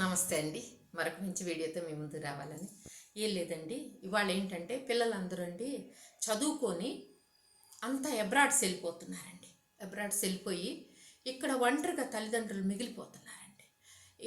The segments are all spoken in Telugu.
నమస్తే అండి. మరొక మంచి వీడియోతో మీ ముందు రావాలని. ఏం లేదండి. ఇవాళ ఏంటంటే పిల్లలందరూ అండి చదువుకొని అంతా ఎబ్రాడ్స్ వెళ్ళిపోతున్నారండి. ఎబ్రాడ్స్ వెళ్ళిపోయి ఇక్కడ ఒంటరిగా తల్లిదండ్రులు మిగిలిపోతున్నారండి.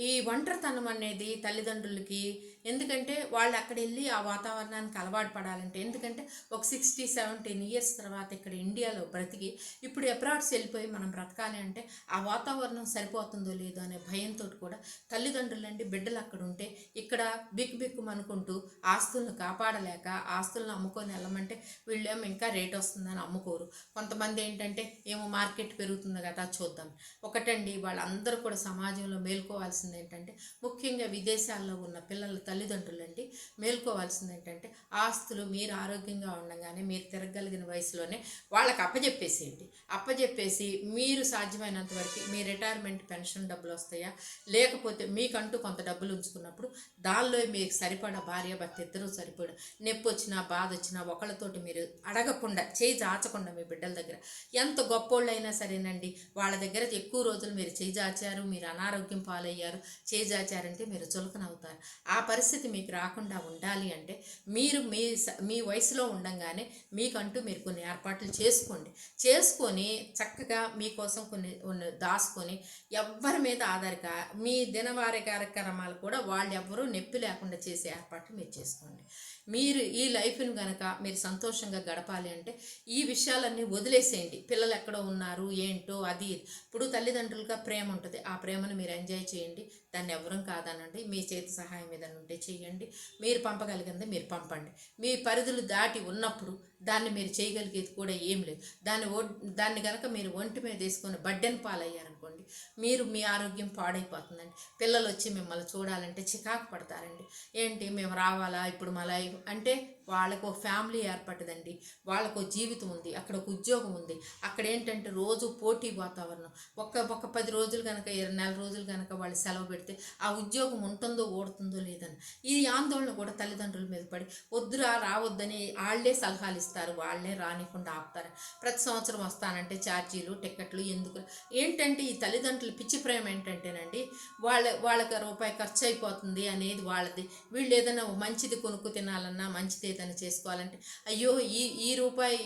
ఈ ఒంటరితనం అనేది తల్లిదండ్రులకి ఎందుకంటే వాళ్ళు అక్కడ వెళ్ళి ఆ వాతావరణానికి అలవాటు పడాలంటే ఎందుకంటే ఒక సిక్స్టీ సెవెంటీన్ ఇయర్స్ తర్వాత ఇక్కడ ఇండియాలో బ్రతికి ఇప్పుడు అబ్రాడ్స్ వెళ్ళిపోయి మనం బ్రతకాలి అంటే ఆ వాతావరణం సరిపోతుందో లేదో అనే భయంతో కూడా తల్లిదండ్రులండి బిడ్డలు అక్కడ ఉంటే ఇక్కడ బిక్కు బిక్కు అనుకుంటూ ఆస్తులను కాపాడలేక ఆస్తులను అమ్ముకొని వెళ్ళమంటే వీళ్ళేమో ఇంకా రేట్ వస్తుందని అమ్ముకోరు. కొంతమంది ఏంటంటే ఏమో మార్కెట్ పెరుగుతుంది కదా చూద్దాం. ఒకటండి వాళ్ళందరూ కూడా సమాజంలో మేల్కోవాల్సింది ఏంటంటే ముఖ్యంగా విదేశాల్లో ఉన్న పిల్లలతో తల్లిదండ్రులు అండి మేల్కోవాల్సింది ఏంటంటే ఆస్తులు మీరు ఆరోగ్యంగా ఉండగానే మీరు తిరగలిగిన వయసులోనే వాళ్ళకి అప్పజెప్పేసేయండి. అప్పజెప్పేసి మీరు సాధ్యమైనంత వరకు మీ రిటైర్మెంట్ పెన్షన్ డబ్బులు వస్తాయా? లేకపోతే మీకంటూ కొంత డబ్బులు ఉంచుకున్నప్పుడు దానిలో మీకు సరిపడా భార్య భర్త ఇద్దరూ సరిపడా నొప్పి వచ్చినా బాధ వచ్చినా ఒకళ్ళతోటి మీరు అడగకుండా చేయి జాచకుండా మీ బిడ్డల దగ్గర ఎంత గొప్పోళ్ళైనా సరేనండి. వాళ్ళ దగ్గర ఎక్కువ రోజులు మీరు చేయి జాచారు మీరు అనారోగ్యం పాలయ్యారు చేయి జాచారంటే మీరు చులకన అవుతారు ఆ పరిస్థితి మీకు రాకుండా ఉండాలి అంటే మీరు మీ స- మీ వయసులో ఉండంగానే మీకంటూ మీరు కొన్ని ఏర్పాట్లు చేసుకోండి. చేసుకొని చక్కగా మీకోసం కొన్ని దాచుకొని ఎవ్వరి మీద ఆధారిక మీ దినవారి కార్యక్రమాలు కూడా వాళ్ళు ఎవ్వరూ నొప్పి లేకుండా చేసే ఏర్పాట్లు మీరు చేసుకోండి. మీరు ఈ లైఫ్ను కనుక మీరు సంతోషంగా గడపాలి అంటే ఈ విషయాలన్నీ వదిలేసేయండి. పిల్లలు ఎక్కడో ఉన్నారు ఏంటో అది ఇది. ఇప్పుడు తల్లిదండ్రులుగా ప్రేమ ఉంటుంది. ఆ ప్రేమను మీరు ఎంజాయ్ చేయండి. దాన్ని ఎవరం కాదనండి. మీ చేతి సహాయం ఏదైనా ఉంటే చేయండి. మీరు పంపగలిగింది మీరు పంపండి. మీ పరిధులు దాటి ఉన్నప్పుడు దాన్ని మీరు చేయగలిగేది కూడా ఏం లేదు. దాన్ని ఒ- దాన్ని కనుక మీరు ఒంటి మీద వేసుకొని బడ్డెన్ పాలయ్యారనుకోండి మీరు మీ ఆరోగ్యం పాడైపోతుందండి. పిల్లలు వచ్చి మిమ్మల్ని చూడాలంటే చికాకు పడతారండి. ఏంటి మేము రావాలా ఇప్పుడు మా లైఫ్ అంటే వాళ్ళకు ఫ్యామిలీ ఏర్పడ్డదండి. వాళ్ళకు జీవితం ఉంది అక్కడ ఒక ఉద్యోగం ఉంది. అక్కడ ఏంటంటే రోజు పోటీ వాతావరణం. ఒక్క ఒక పది రోజులు కనుక ఇరవై నెల రోజులు కనుక వాళ్ళు సెలవు పెడితే ఆ ఉద్యోగం ఉంటుందో ఓడుతుందో లేదని. ఈ ఆందోళన కూడా తల్లిదండ్రుల మీద పడి వద్దురా రావద్దని వాళ్ళే సలహాలు ఇస్తారు వాళ్ళే రానికుండా ఆపుతారు. ప్రతి సంవత్సరం వస్తానంటే ఛార్జీలు టికెట్లు ఎందుకు? ఏంటంటే ఈ తల్లిదండ్రుల పిచ్చి ప్రేమ ఏంటంటేనండి వాళ్ళ వాళ్ళకి రూపాయి ఖర్చు అయిపోతుంది అనేది వాళ్ళది. వీళ్ళు ఏదైనా మంచిది కొనుక్కు తినాలన్నా మంచిది ఏదైనా చేసుకోవాలంటే అయ్యో ఈ ఈ రూపాయి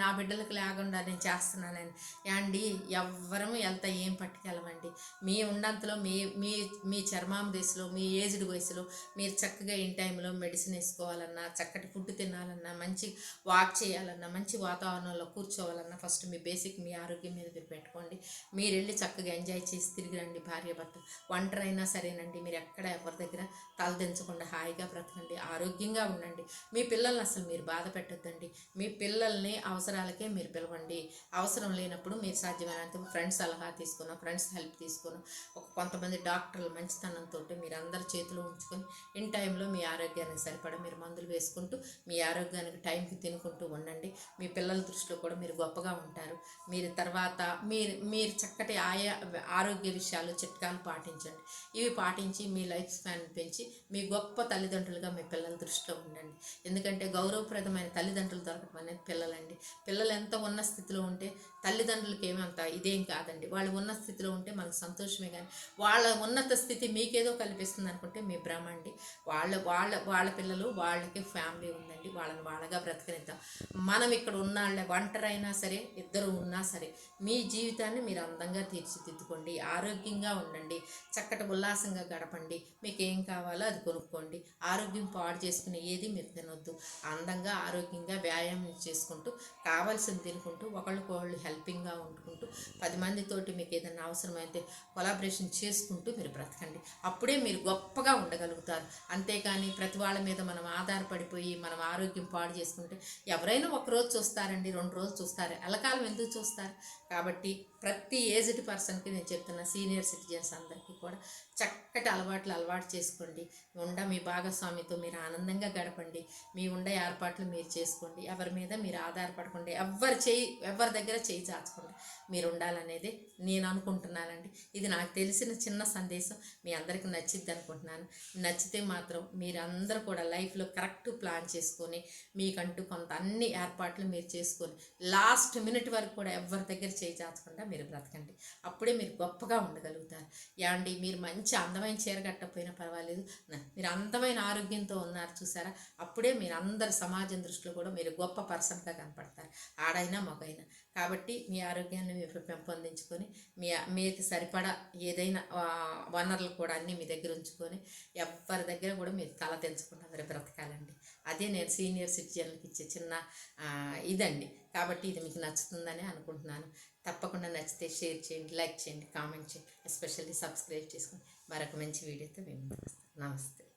నా బిడ్డలకు లేకుండా నేను చేస్తున్నానని. అండి ఎవ్వరము వెళ్తా ఏం పట్టుకెళ్ళమండి. మీ ఉన్నంతలో మీ మీ మీ చర్మాం దశలో మీ ఏజ్డ్ వయసులో మీరు చక్కగా ఇన్ టైంలో మెడిసిన్ వేసుకోవాలన్నా చక్కటి ఫుడ్ తినాలన్నా మంచి వాక్ చేయాలన్నా మంచి వాతావరణంలో కూర్చోవాలన్నా ఫస్ట్ మీ బేసిక్ మీ ఆరోగ్యం మీద మీరు పెట్టుకోండి. మీరు వెళ్ళి చక్కగా ఎంజాయ్ చేసి తిరిగి రండి భార్య భర్త. ఒంటరైనా సరేనండి మీరు ఎక్కడ ఎవరి దగ్గర తలదించకుండా హాయిగా బ్రతకండి ఆరోగ్యంగా ఉండండి. మీ పిల్లల్ని అసలు మీరు బాధ పెట్టద్దండి. మీ పిల్లల్ని అవసరాలకే మీరు పిలవండి. అవసరం లేనప్పుడు మీరు సాధ్యమైనంత ఫ్రెండ్స్ సలహా తీసుకున్నాం ఫ్రెండ్స్ హెల్ప్ తీసుకున్నాం ఒక కొంతమంది డాక్టర్లు మంచితనంతో మీరు అందరి చేతిలో ఉంచుకొని ఇన్ టైంలో మీ ఆరోగ్యానికి సరిపడా మీరు మందులు వేసుకుంటూ మీ ఆరోగ్యానికి టైంకి తినుకుంటూ ఉండండి. మీ పిల్లల దృష్టిలో కూడా మీరు గొప్పగా ఉంటారు. మీరు తర్వాత మీరు మీరు చక్కటి ఆయా ఆరోగ్య విషయాలు చిట్కాలు పాటించండి. ఇవి పాటించి మీ లైఫ్ స్పాన్ పెంచి మీ గొప్ప తల్లిదండ్రులుగా మీ పిల్లల దృష్టిలో ఉండండి. ఎందుకంటే గౌరవప్రదమైన తల్లిదండ్రులు దొరకడం అనేది పిల్లలండి. పిల్లలు ఎంత ఉన్న స్థితిలో ఉంటే తల్లిదండ్రులకి ఏమంత ఇదేం కాదండి. వాళ్ళు ఉన్న స్థితిలో ఉంటే మనకు సంతోషమే కానీ వాళ్ళ ఉన్నత స్థితి మీకేదో కల్పిస్తుంది అనుకుంటే మీ భ్రమ అండి. వాళ్ళ వాళ్ళ వాళ్ళ పిల్లలు వాళ్ళకి ఫ్యామిలీ ఉందండి. వాళ్ళని వాళ్ళగా బ్రతకనిద్దాం. మనం ఇక్కడ ఉన్న ఒంటరైనా సరే ఇద్దరు ఉన్నా సరే మీ జీవితాన్ని మీరు అందంగా తీర్చిదిద్దుకోండి. ఆరోగ్యంగా ఉండండి. చక్కటి ఉల్లాసంగా గడపండి. మీకు ఏం కావాలో అది కొనుక్కోండి. ఆరోగ్యం పాడు చేసుకునే ఏది మీరు తినొద్దు. అందంగా ఆరోగ్యంగా వ్యాయామం చేసుకుంటూ కావాల్సింది తినుకుంటూ ఒకళ్ళకొకళ్ళు హెల్పింగ్గా ఉంటుకుంటూ పది మందితోటి మీకు ఏదైనా అవసరమైతే కొలాబరేషన్ చేసుకుంటూ మీరు బ్రతకండి. అప్పుడే మీరు గొప్పగా ఉండగలుగుతారు. అంతేకాని ప్రతి వాళ్ళ మీద మనం ఆధారపడిపోయి మనం ఆరోగ్యం పాడు చేసుకుంటే ఎవరైనా ఒక రోజు చూస్తారండి రెండు రోజులు చూస్తారు. ఎలకాలం ఎందుకు చూస్తారు? కాబట్టి ప్రతి ఏజ్డ్ పర్సన్కి నేను చెప్తున్నా సీనియర్ సిటిజన్స్ అందరికీ కూడా చక్కటి అలవాట్లు అలవాటు చేసుకోండి. ఉండ మీ భాగస్వామితో మీరు ఆనందంగా గడపండి. మీ ఉండే ఏర్పాట్లు మీరు చేసుకోండి. ఎవరి మీద మీరు ఆధారపడకుండా ఎవరి చేయి ఎవరి దగ్గర చేయి చాచకుండా మీరు ఉండాలనేది నేను అనుకుంటున్నానండి. ఇది నాకు తెలిసిన చిన్న సందేశం. మీ అందరికీ నచ్చిద్ది అనుకుంటున్నాను. నచ్చితే మాత్రం మీరందరూ కూడా లైఫ్లో కరెక్ట్ ప్లాన్ చేసుకొని మీకంటూ కొంత అన్ని ఏర్పాట్లు మీరు చేసుకొని లాస్ట్ మినిట్ వరకు కూడా ఎవరి దగ్గర చేయి చాచకుండా మీరు బ్రతకండి. అప్పుడే మీరు గొప్పగా ఉండగలుగుతారు. ఏమండి మీరు మంచి అందమైన చీర కట్టకపోయినా పర్వాలేదు. మీరు అందమైన ఆరోగ్యంతో ఉన్నారు చూసారా? అప్పుడే మీరు అందరు సమాజం దృష్టిలో కూడా మీరు గొప్ప పర్సన్గా కనపడతారు. ఆడైనా మగైనా. కాబట్టి మీ ఆరోగ్యాన్ని మీరు పెంపొందించుకొని మీ మీకు సరిపడా ఏదైనా వనరులు కూడా అన్నీ మీ దగ్గర ఉంచుకొని ఎవరి దగ్గర కూడా మీరు తల తెంచకుండా మీరు బ్రతకాలండి. అదే నేను సీనియర్ సిటిజన్లకు ఇచ్చే చిన్న ఇదండి. కాబట్టి ఇది మీకు నచ్చుతుందని అనుకుంటున్నాను. తప్పకుండా నచ్చితే షేర్ చేయండి లైక్ చేయండి కామెంట్ చేయండి ఎస్పెషల్లీ సబ్స్క్రైబ్ చేసుకొని మరొక మంచి వీడియోతో మేము నమస్తే.